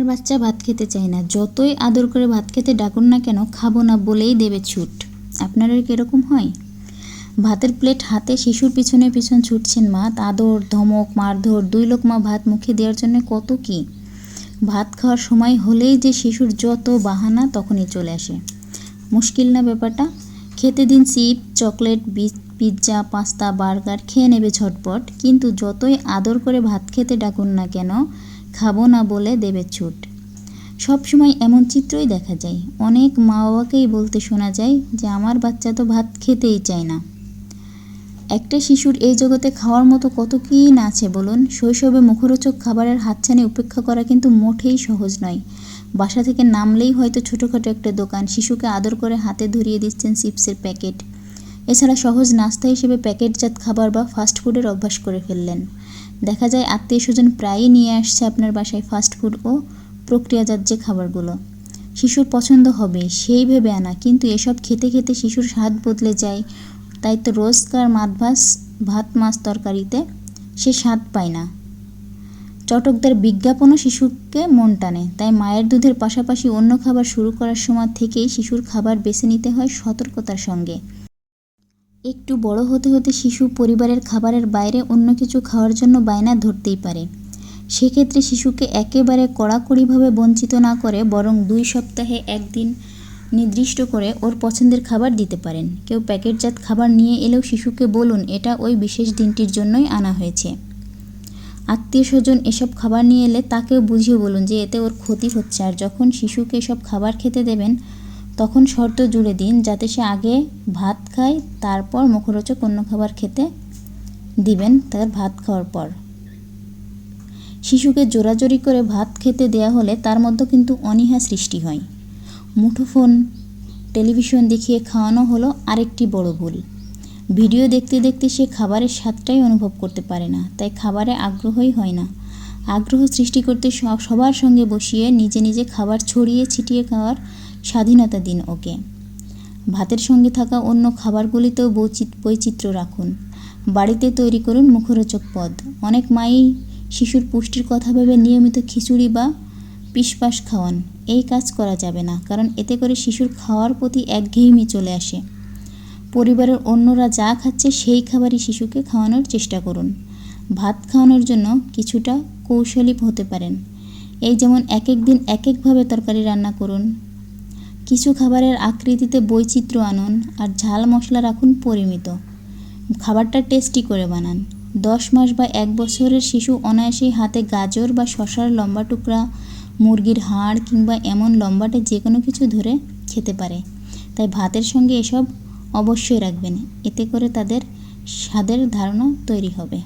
আমার বাচ্চা ভাত খেতে চায় না। যতই আদর করে ভাত খেতে ডাকুন না কেন, খাব না বলেই দেবে ছুট। আপনারা কীরকম হয়? ভাতের প্লেট হাতে শিশুর পিছনে পিছন ছুটছেন মা। আদর, ধমক, মারধর, দুই লোকমা ভাত মুখে দেওয়ার জন্য কত কি? ভাত খাওয়ার সময় হলেই যে শিশুর যত বাহানা তখনই চলে আসে। মুশকিল না ব্যাপারটা? খেতে দিন chip, chocolate pizza, pasta, burger, খেয়ে নেবে ঝটপট। কিন্তু যতই আদর করে ভাত খেতে ডাকুন না কেন খাব না বলে দেবে ছুট। সব সময় এমন চিত্রই দেখা যায়। অনেক মা বাবাকেই বলতে শোনা যায় যে, আমার বাচ্চা তো ভাত খেতেই চায় না। একটা শিশুর এই জগতে খাওয়ার মতো কত কী না আছে বলুন? শৈশবে মুখরোচক খাবারের হাতছানি উপেক্ষা করা কিন্তু মোটেই সহজ নয়। বাসা থেকে নামলেই হয়তো ছোটোখাটো একটা দোকান শিশুকে আদর করে হাতে ধরিয়ে দিচ্ছেন চিপসের প্যাকেট। এছাড়া সহজ নাস্তা হিসেবে প্যাকেটজাত খাবার বা ফাস্টফুডের অভ্যাস করে ফেললেন। দেখা যায় আত্মীয় স্বজন প্রায়ই নিয়ে আসছে আপনার বাসায় ফাস্ট ফুড ও প্রক্রিয়াজাত যে খাবারগুলো। শিশুর পছন্দ হবে, সেই ভেবে আনা। কিন্তু এসব খেতে খেতে শিশুর স্বাদ বদলে যায়। তাই তো রোজকার মাছ ভাস ভাত, মাছ তরকারিতে সে স্বাদ পায় না। চটকদার বিজ্ঞাপনও শিশুকে মন টানে। তাই মায়ের দুধের পাশাপাশি অন্য খাবার শুরু করার সময় থেকেই শিশুর খাবার বেছে নিতে হয় সতর্কতার সঙ্গে। একটু বড় হতে হতে শিশু পরিবারের খাবারের বাইরে অন্য কিছু খাওয়ার জন্য বায়না ধরতেই পারে। সেক্ষেত্রে শিশুকে একেবারে কড়াকড়িভাবে বঞ্চিত না করে বরং দুই সপ্তাহে একদিন নির্দিষ্ট করে ওর পছন্দের খাবার দিতে পারেন। কেউ প্যাকেটজাত খাবার নিয়ে এলেও শিশুকে বলুন, এটা ওই বিশেষ দিনটির জন্যই আনা হয়েছে। আত্মীয় স্বজন এসব খাবার নিয়ে এলে তাকেও বুঝিয়ে বলুন যে এতে ওর ক্ষতি হচ্ছে। আর যখন শিশুকে এসব খাবার খেতে দেবেন তখন শর্ত জুড়ে দিন যাতে সে আগে ভাত খায়, তারপর মুখরোচক অন্য খাবার খেতে দিবেন তার ভাত খাওয়ার পর। শিশুকে জোরাজোরি করে ভাত খেতে দেয়া হলে তার মধ্যে কিন্তু অনীহা সৃষ্টি হয়। মুঠোফোন, টেলিভিশন দেখিয়ে খাওয়ানো হলো আরেকটি বড় ভুল। ভিডিও দেখতে দেখতে সে খাবারের স্বাদটাই অনুভব করতে পারে না, তাই খাবারে আগ্রহই হয় না। আগ্রহ সৃষ্টি করতে সবার সঙ্গে বসিয়ে নিজে নিজে খাবার ছড়িয়ে ছিটিয়ে খাওয়ার স্বাধীনতা দিন ওকে। ভাতের সঙ্গে থাকা অন্য খাবারগুলিতেও বৈচিত- বৈচিত্র্য রাখুন। বাড়িতে তৈরি করুন মুখরোচক পদ। অনেক মাই শিশুর পুষ্টির কথা ভেবে নিয়মিত খিচুড়ি বা পিসপাস খাওয়ান। এই কাজ করা যাবে না, কারণ এতে করে শিশুর খাওয়ার প্রতি একঘেয়েমি চলে আসে। পরিবারের অন্যরা যা খাচ্ছে সেই খাবারই শিশুকে খাওয়ানোর চেষ্টা করুন। ভাত খাওয়ানোর জন্য কিছুটা কৌশলী হতে পারেন। এই যেমন এক এক দিন এক একভাবে তরকারি রান্না করুন কিছু খাবারের আকৃতিতে বৈচিত্র্য আনুন আর ঝাল মশলা রাখুন পরিমিত। খাবারটা টেস্টি করে বানান। দশ মাস বা এক বছরের শিশু অনায়াসেই হাতে গাজর বা শশার লম্বা টুকরা, মুরগির হাড় কিংবা এমন লম্বাটে যে কোনো কিছু ধরে খেতে পারে। তাই ভাতের সঙ্গে এসব অবশ্যই রাখবেন। এতে করে তাদের স্বাদের ধারণা তৈরি হবে।